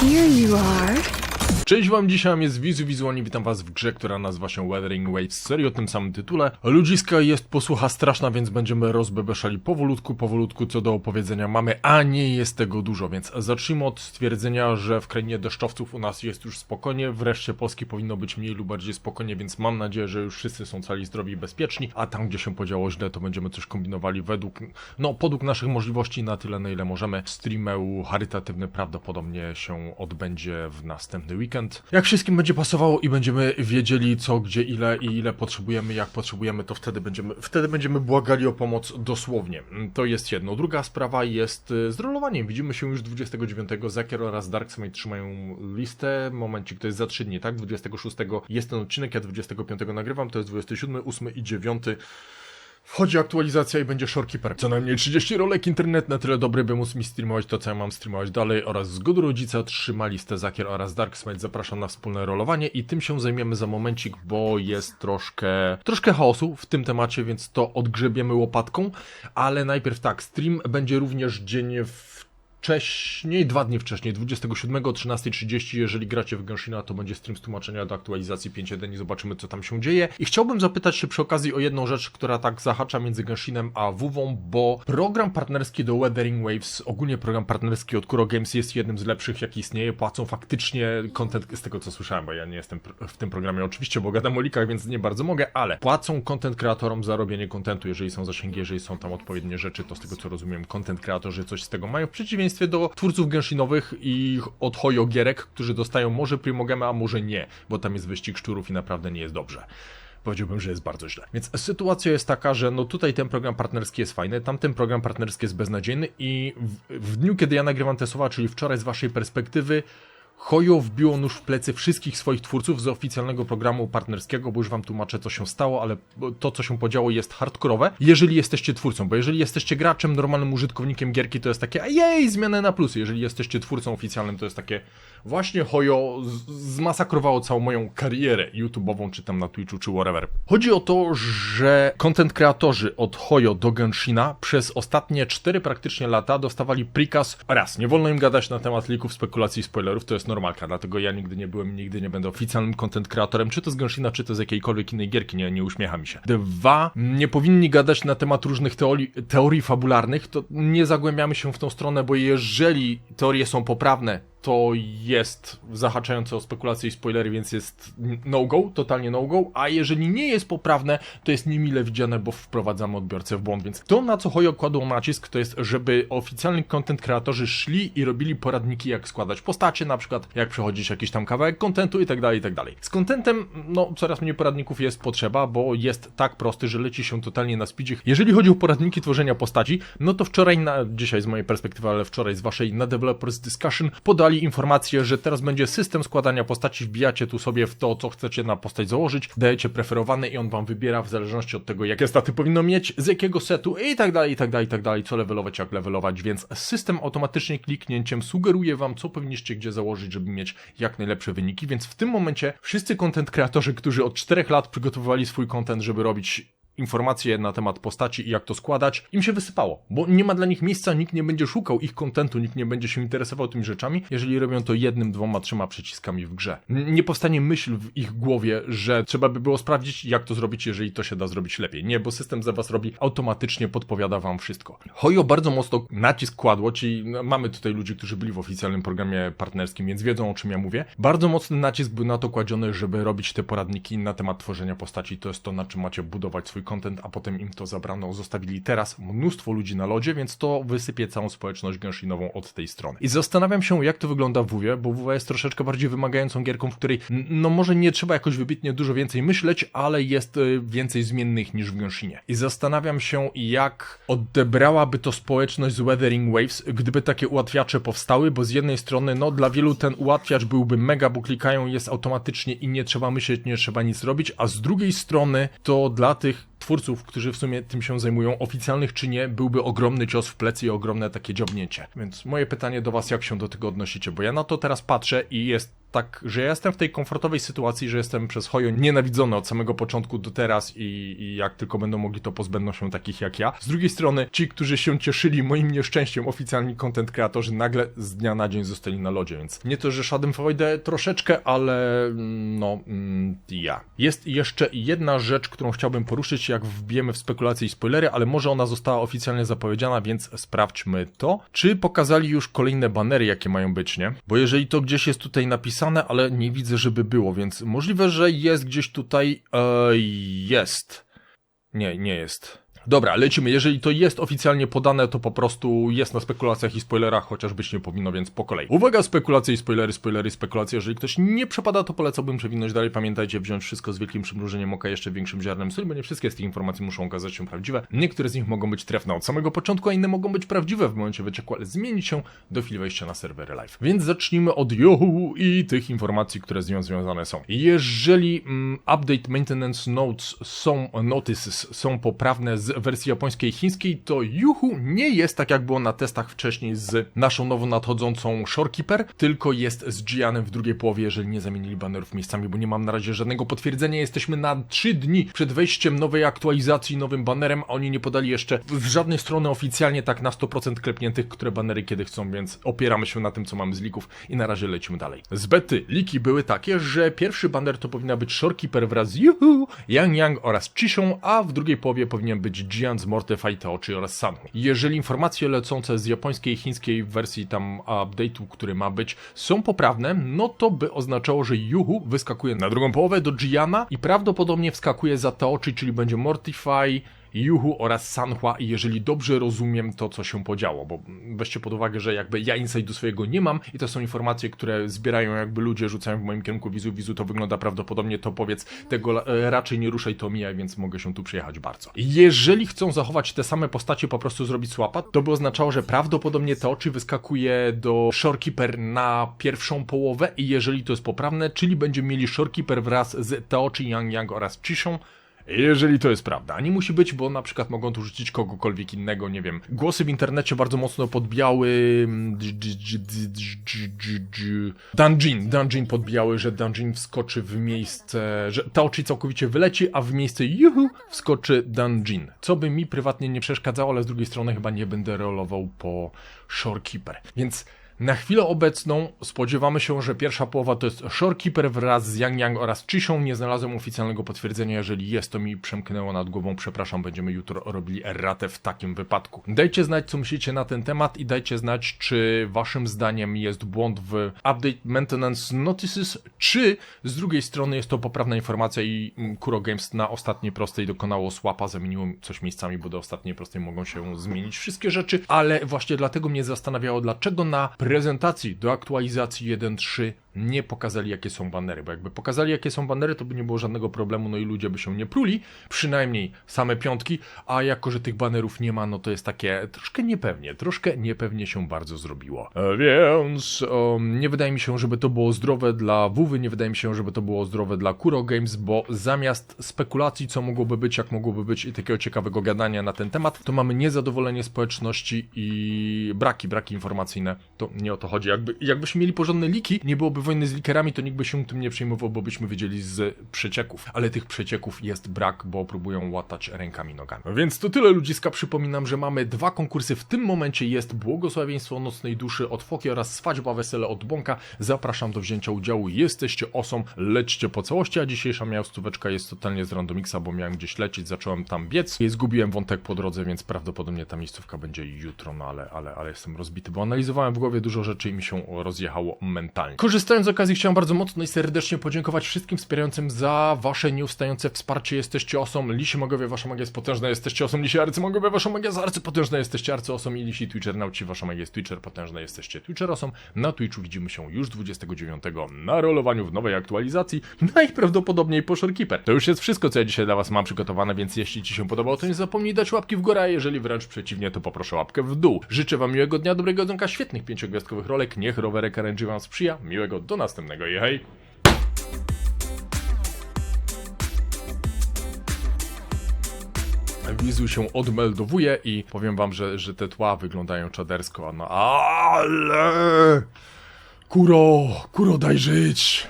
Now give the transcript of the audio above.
Here you are. Cześć wam, dzisiaj jest Wizu Wizualnie, witam was w grze, która nazywa się Weathering Waves, serii o tym samym tytule. Ludziska jest posłucha straszna, więc będziemy rozbebeszali powolutku, powolutku co do opowiedzenia mamy, a nie jest tego dużo, więc zacznijmy od stwierdzenia, że w krainie deszczowców u nas jest już spokojnie, wreszcie Polski powinno być mniej lub bardziej spokojnie, więc mam nadzieję, że już wszyscy są cali, zdrowi i bezpieczni, a tam gdzie się podziało źle, to będziemy coś kombinowali według, no podług naszych możliwości na tyle na ile możemy. Streamę charytatywny prawdopodobnie się odbędzie w następny weekend. Jak wszystkim będzie pasowało i będziemy wiedzieli co, gdzie, ile i ile potrzebujemy, jak potrzebujemy, to wtedy będziemy, wtedy będziemy błagali o pomoc dosłownie. To jest jedno. Druga sprawa jest y, z rolowaniem. Widzimy się już 29. Zakier oraz Darksmite trzymają listę. Momencik, to jest za 3 dni, tak? 26 jest ten odcinek, ja 25 nagrywam, to jest 27, 8 i 9. Wchodzi aktualizacja i będzie Shorekeeper. Co najmniej 30 rolek internet na tyle dobry, by móc mi streamować to, co ja mam streamować dalej oraz zgodu rodzica trzyma listę Zakier oraz Darksmite. Zapraszam na wspólne rolowanie i tym się zajmiemy za momencik, bo jest troszkę, troszkę chaosu w tym temacie, więc to odgrzebiemy łopatką, ale najpierw tak, stream będzie również dzień w wcześniej, dwa dni wcześniej, 27 o 13.30, jeżeli gracie w Genshina, to będzie stream z tłumaczenia do aktualizacji 5.1 i zobaczymy, co tam się dzieje. I chciałbym zapytać się przy okazji o jedną rzecz, która tak zahacza między Genshinem a WoWą, bo program partnerski do Weathering Waves, ogólnie program partnerski od Kuro Games jest jednym z lepszych, jaki istnieje. Płacą faktycznie content, z tego co słyszałem, bo ja nie jestem w tym programie oczywiście, bo gadam o likach, więc nie bardzo mogę, ale płacą content kreatorom za robienie kontentu, jeżeli są zasięgi, jeżeli są tam odpowiednie rzeczy, to z tego co rozumiem, content kreatorzy coś z tego mają, w przeciwieństwie do twórców Genshinowych i od Hoyo Gierek, którzy dostają może Primogemy, a może nie, bo tam jest wyścig szczurów i naprawdę nie jest dobrze. Powiedziałbym, że jest bardzo źle. Więc sytuacja jest taka, że no tutaj ten program partnerski jest fajny, tamten program partnerski jest beznadziejny i w, w dniu, kiedy ja nagrywam te słowa, czyli wczoraj z waszej perspektywy, Hojo wbiło nóż w plecy wszystkich swoich twórców z oficjalnego programu partnerskiego, bo już wam tłumaczę, co się stało, ale to, co się podziało, jest hardkorowe. Jeżeli jesteście twórcą, bo jeżeli jesteście graczem, normalnym użytkownikiem gierki, to jest takie, jej, zmianę na plusy. Jeżeli jesteście twórcą oficjalnym, to jest takie, właśnie Hojo zmasakrowało całą moją karierę YouTube'ową, czy tam na Twitchu, czy whatever. Chodzi o to, że content kreatorzy od Hojo do Genshina przez ostatnie 4 praktycznie lata dostawali prikaz raz, nie wolno im gadać na temat lików, spekulacji i spoilerów, to jest normalka, dlatego ja nigdy nie byłem nigdy nie będę oficjalnym content kreatorem, czy to z Genshina, czy to z jakiejkolwiek innej gierki, nie, nie uśmiecha mi się. Dwa, nie powinni gadać na temat różnych teorii, teorii fabularnych, to nie zagłębiamy się w tą stronę, bo jeżeli teorie są poprawne, to jest zahaczające o spekulacje i spoilery, więc jest no-go, totalnie no-go, a jeżeli nie jest poprawne, to jest niemile widziane, bo wprowadzamy odbiorcę w błąd, więc to, na co Hoyo kładł nacisk, to jest, żeby oficjalni content kreatorzy szli i robili poradniki, jak składać postacie, na przykład jak przechodzić jakiś tam kawałek kontentu i tak dalej, i tak dalej. Z kontentem, no, coraz mniej poradników jest potrzeba, bo jest tak prosty, że leci się totalnie na speedzie. Jeżeli chodzi o poradniki tworzenia postaci, no to wczoraj, na, dzisiaj z mojej perspektywy, ale wczoraj z waszej, na Developers Discussion podali informację, że teraz będzie system składania postaci, wbijacie tu sobie w to, co chcecie na postać założyć, dajecie preferowane i on wam wybiera w zależności od tego, jakie staty powinno mieć, z jakiego setu i tak dalej, i tak dalej, i tak dalej, co levelować, jak levelować, więc system automatycznie kliknięciem sugeruje wam, co powinniście gdzie założyć, żeby mieć jak najlepsze wyniki, więc w tym momencie wszyscy content kreatorzy, którzy od 4 lat przygotowywali swój content, żeby robić informacje na temat postaci i jak to składać, im się wysypało, bo nie ma dla nich miejsca, nikt nie będzie szukał ich kontentu, nikt nie będzie się interesował tymi rzeczami, jeżeli robią to jednym, dwoma, trzema przyciskami w grze. Nie powstanie myśl w ich głowie, że trzeba by było sprawdzić, jak to zrobić, jeżeli to się da zrobić lepiej. Nie, bo system za was robi, automatycznie podpowiada wam wszystko. Hojo bardzo mocno nacisk kładło, czyli no, mamy tutaj ludzi, którzy byli w oficjalnym programie partnerskim, więc wiedzą o czym ja mówię. Bardzo mocny nacisk był na to kładziony, żeby robić te poradniki na temat tworzenia postaci. To jest to, na czym macie budować swój content, a potem im to zabrano. Zostawili teraz mnóstwo ludzi na lodzie, więc to wysypie całą społeczność gęszinową od tej strony. I zastanawiam się, jak to wygląda w WoWie, bo WoW jest troszeczkę bardziej wymagającą gierką, w której no może nie trzeba jakoś wybitnie dużo więcej myśleć, ale jest y, więcej zmiennych niż w Genshinie. I zastanawiam się, jak odebrałaby to społeczność z Weathering Waves, gdyby takie ułatwiacze powstały, bo z jednej strony, no dla wielu ten ułatwiacz byłby mega, bo klikają jest automatycznie i nie trzeba myśleć, nie trzeba nic robić, a z drugiej strony to dla tych twórców, którzy w sumie tym się zajmują, oficjalnych czy nie, byłby ogromny cios w plecy i ogromne takie dziobnięcie. Więc moje pytanie do was, jak się do tego odnosicie, bo ja na to teraz patrzę i jest tak, że ja jestem w tej komfortowej sytuacji, że jestem przez Hojo nienawidzony od samego początku do teraz i, i jak tylko będą mogli, to pozbędą się takich jak ja. Z drugiej strony, ci, którzy się cieszyli moim nieszczęściem, oficjalni content kreatorzy nagle z dnia na dzień zostali na lodzie, więc nie to, że Schadenfreude troszeczkę, ale mm, no, mm, ja. Jest jeszcze jedna rzecz, którą chciałbym poruszyć, jak wbijemy w spekulacje i spoilery, ale może ona została oficjalnie zapowiedziana, więc sprawdźmy to. Czy pokazali już kolejne banery, jakie mają być, nie? Bo jeżeli to gdzieś jest tutaj napisane, ale nie widzę, żeby było, więc możliwe, że jest gdzieś tutaj. E, jest. Nie, nie jest. Dobra, lecimy. Jeżeli to jest oficjalnie podane, to po prostu jest na spekulacjach i spoilerach, chociaż być nie powinno, więc po kolei. Uwaga, spekulacje i spoilery, spoilery, spekulacje. Jeżeli ktoś nie przepada, to polecałbym przewinąć dalej. Pamiętajcie, wziąć wszystko z wielkim przymrużeniem oka, jeszcze większym ziarnem soli, bo nie wszystkie z tych informacji muszą okazać się prawdziwe. Niektóre z nich mogą być trefne od samego początku, a inne mogą być prawdziwe w momencie wycieku, ale zmienić się do chwili wejścia na serwery live. Więc zacznijmy od Yahoo i tych informacji, które z nią związane są. Jeżeli mm, update maintenance notes są, notices są poprawne z wersji japońskiej i chińskiej, to Yuhu nie jest tak jak było na testach wcześniej z naszą nowo nadchodzącą Shorekeeper, tylko jest z Gianem w drugiej połowie, jeżeli nie zamienili banerów miejscami, bo nie mam na razie żadnego potwierdzenia. Jesteśmy na 3 dni przed wejściem nowej aktualizacji, nowym banerem, a oni nie podali jeszcze z żadnej strony oficjalnie tak na 100% klepniętych, które banery kiedy chcą, więc opieramy się na tym, co mamy z lików i na razie lecimy dalej. Z bety liki były takie, że pierwszy baner to powinna być Shorekeeper wraz z Yuhu, Yang Yang oraz Chishą, a w drugiej połowie powinien być Gian z Mortify Teochi oraz Sanhu. Jeżeli informacje lecące z japońskiej i chińskiej wersji tam update'u, który ma być, są poprawne, no to by oznaczało, że Yuhu wyskakuje na drugą połowę do Giana i prawdopodobnie wskakuje za Teochi, czyli będzie Mortify, Yuhu oraz Sanhua i jeżeli dobrze rozumiem to, co się podziało, bo weźcie pod uwagę, że jakby ja inside'u swojego nie mam i to są informacje, które zbierają jakby ludzie, rzucają w moim kierunku wizu, wizu to wygląda prawdopodobnie, to powiedz, tego e, raczej nie ruszaj, to mija, więc mogę się tu przyjechać bardzo. Jeżeli chcą zachować te same postacie, po prostu zrobić swapa, to by oznaczało, że prawdopodobnie Teochi wyskakuje do Shorekeeper na pierwszą połowę i jeżeli to jest poprawne, czyli będziemy mieli Shorekeeper wraz z Teochi, Yang Yang oraz Chishą, jeżeli to jest prawda. Nie musi być, bo na przykład mogą tu rzucić kogokolwiek innego, nie wiem. Głosy w internecie bardzo mocno podbijały... mm, Dungeon. Dungeon podbijały, że Dungeon wskoczy w miejsce... że Taochi całkowicie wyleci, a w miejsce juhu wskoczy Dungeon. Co by mi prywatnie nie przeszkadzało, ale z drugiej strony chyba nie będę rolował po Shorekeeper. Więc... Na chwilę obecną spodziewamy się, że pierwsza połowa to jest Shorekeeper wraz z Yang Yang oraz Chishą. Nie znalazłem oficjalnego potwierdzenia, jeżeli jest, to mi przemknęło nad głową. Przepraszam, będziemy jutro robili erratę w takim wypadku. Dajcie znać, co myślicie na ten temat i dajcie znać, czy waszym zdaniem jest błąd w Update Maintenance Notices, czy z drugiej strony jest to poprawna informacja i mm, Kuro Games na ostatniej prostej dokonało swapa, zamieniło coś miejscami, bo do ostatniej prostej mogą się zmienić wszystkie rzeczy, ale właśnie dlatego mnie zastanawiało, dlaczego na prezentacji do aktualizacji 1.3 nie pokazali jakie są banery, bo jakby pokazali jakie są banery, to by nie było żadnego problemu, no i ludzie by się nie pruli, przynajmniej same piątki, a jako, że tych banerów nie ma, no to jest takie troszkę niepewnie, troszkę niepewnie się bardzo zrobiło. E, Więc um, nie wydaje mi się, żeby to było zdrowe dla WW, nie wydaje mi się, żeby to było zdrowe dla Kuro Games, bo zamiast spekulacji, co mogłoby być, jak mogłoby być i takiego ciekawego gadania na ten temat, to mamy niezadowolenie społeczności i braki, braki informacyjne. To nie o to chodzi. Jakby, jakbyśmy mieli porządne liki, nie byłoby wojny z likerami, to nikt by się tym nie przejmował, bo byśmy wiedzieli z przecieków. Ale tych przecieków jest brak, bo próbują łatać rękami, nogami. Więc to tyle ludziska. Przypominam, że mamy dwa konkursy. W tym momencie jest błogosławieństwo nocnej duszy od Foki oraz swadźba wesele od Bąka. Zapraszam do wzięcia udziału. Jesteście osą, lećcie po całości, a dzisiejsza miała stóweczka jest totalnie z randomixa, bo miałem gdzieś lecieć, zacząłem tam biec. I zgubiłem wątek po drodze, więc prawdopodobnie ta miejscówka będzie jutro, no ale, ale, ale jestem rozbity, bo analizowałem w głowie dużo rzeczy i mi się rozjechało mentalnie. Korzystając z okazji, chciałem bardzo mocno i serdecznie podziękować wszystkim wspierającym za wasze nieustające wsparcie. Jesteście osą, lisi mogowie, wasza magia jest potężna, jesteście osą, lisi arcymogowie, wasza magia jest arcypotężna, jesteście arcyosom i lisi Twitcher nauci, wasza magia jest Twitcher potężna, jesteście Twitcher osom. Na Twitchu widzimy się już 29 na rolowaniu w nowej aktualizacji, najprawdopodobniej po Shorekeeper. To już jest wszystko, co ja dzisiaj dla was mam przygotowane, więc jeśli ci się podobało, to nie zapomnij dać łapki w górę, a jeżeli wręcz przeciwnie, to poproszę łapkę w dół. Życzę wam miłego dnia, dobrego dnia, świetnych pięciogwiazdkowych rolek, niech rowerek RNG wam sprzyja, miłego do następnego i hej! Wizu się odmeldowuje i powiem wam, że, że te tła wyglądają czadersko, no ale... Kuro, kuro daj żyć.